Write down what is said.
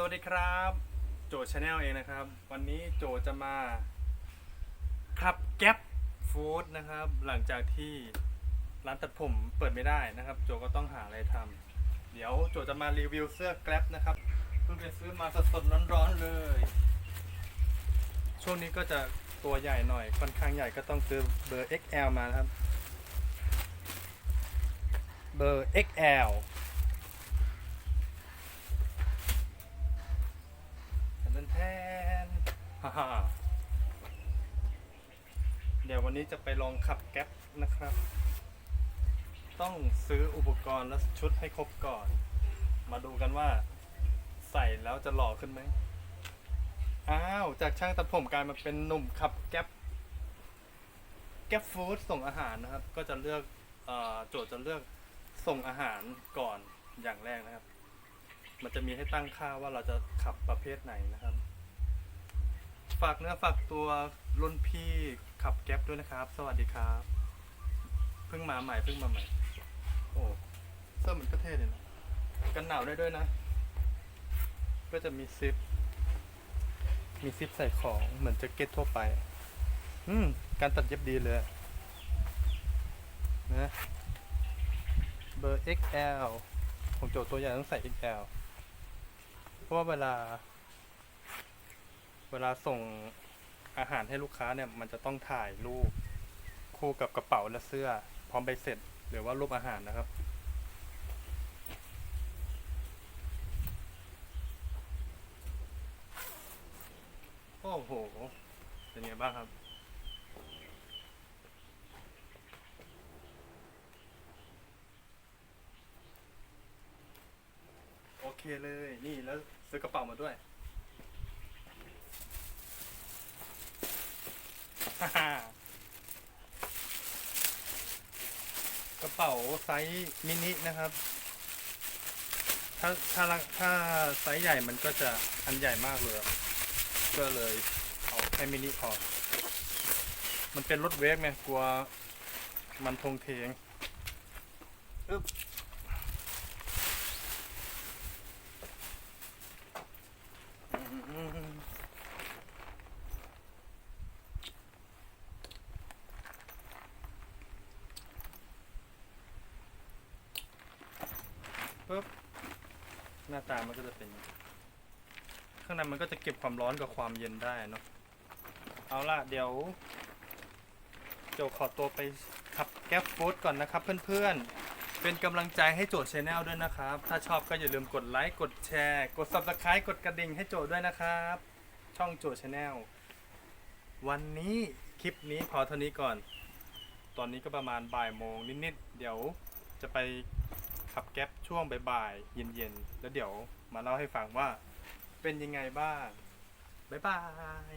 สวัสดีครับ โจชาแนลเองนะครับ วันนี้โจจะมาขับแก๊ปฟู้ดนะครับ หลังจากที่ร้านตัดผมเปิดไม่ได้นะครับ โจก็ต้องหาอะไรทำเดี๋ยวโจจะมารีวิวเสื้อแกร็บนะครับเพิ่งไปซื้อมาสดๆร้อนๆเลย ช่วงนี้ก็จะตัวใหญ่หน่อยค่อนข้างใหญ่ก็ต้องซื้อเบอร์ XL มานะครับ เบอร์ XL แทนแทนฮ่าฮ่าเดี๋ย วันนี้จะไปลองขับแก๊ปนะครับ ต้องซื้ออุปกรณ์และชุดให้ครบก่อน มาดูกันว่าใส่แล้วจะหล่อขึ้นไหมอ้าวจากช่างตัดผมกลายมาเป็นหนุ่มขับแก๊ปแก๊ปฟู้ดส่งอาหารนะครับ ก็จะเลือกโจทย์จะเลือกส่งอาหารก่อนอย่างแรกนะครับ มันจะมีให้ตั้งค่าว่าเราจะขับประเภทไหนนะครับ ฝากเนื้อฝากตัวรุ่นพี่ขับแก๊ปด้วยนะครับ สวัสดีครับ เพิ่งมาใหม่เพิ่งมาใหม่ โอ้เสื้อมันก็เท่เลยนะ กันหนาวได้ด้วยนะ ก็จะมีซิป มีซิปใส่ของเหมือนแจ็คเก็ตทั่วไป อืม การตัดเย็บดีเลยนะเบอร์ XL ของโจทย์ตัวใหญ่ต้องใส่ XL เพราะว่าเวลา เวลาส่งอาหารให้ลูกค้าเนี่ยมันจะต้องถ่ายรูปคู่กับกระเป๋าและเสื้อ พร้อมใบเสร็จ หรือว่ารูปอาหารนะครับ โอ้โห เป็นไงบ้างครับโอเคเลย นี่แล้วซื้อกระเป๋ามาด้วย กระ เป๋าไซส์มินินะครับ ถ้าถ้าถ้าไซส์ใหญ่มันก็จะอันใหญ่มากเลยก็เลยเอาแค่มินิพอมันเป็นรถเวฟไงกลัวมันทงเทงอึ๊บอืม ปึ๊บหน้าตามันก็จะเป็น ข้างในมันก็จะเก็บความร้อนกับความเย็นได้เนาะเอาล่ะเดี๋ยวโจขอตัวไปขับแก๊ปฟู้ดก่อนนะครับเพื่อนๆ เป็นกำลังใจให้โจชแนลด้วยนะครับ ถ้าชอบก็อย่าลืมกดไลค์กดแชร์ กด subscribe กดกระดิ่งให้โจด้วยนะครับ ช่องโจชแนลวันนี้คลิปนี้พอเท่านี้ก่อน ตอนนี้ก็ประมาณบ่ายโมงนิดๆ เดี๋ยวจะไป ขับแก๊ปช่วงบ่ายๆเย็นๆ แล้วเดี๋ยวมาเล่าให้ฟังว่าเป็นยังไงบ้าง บ๊ายบาย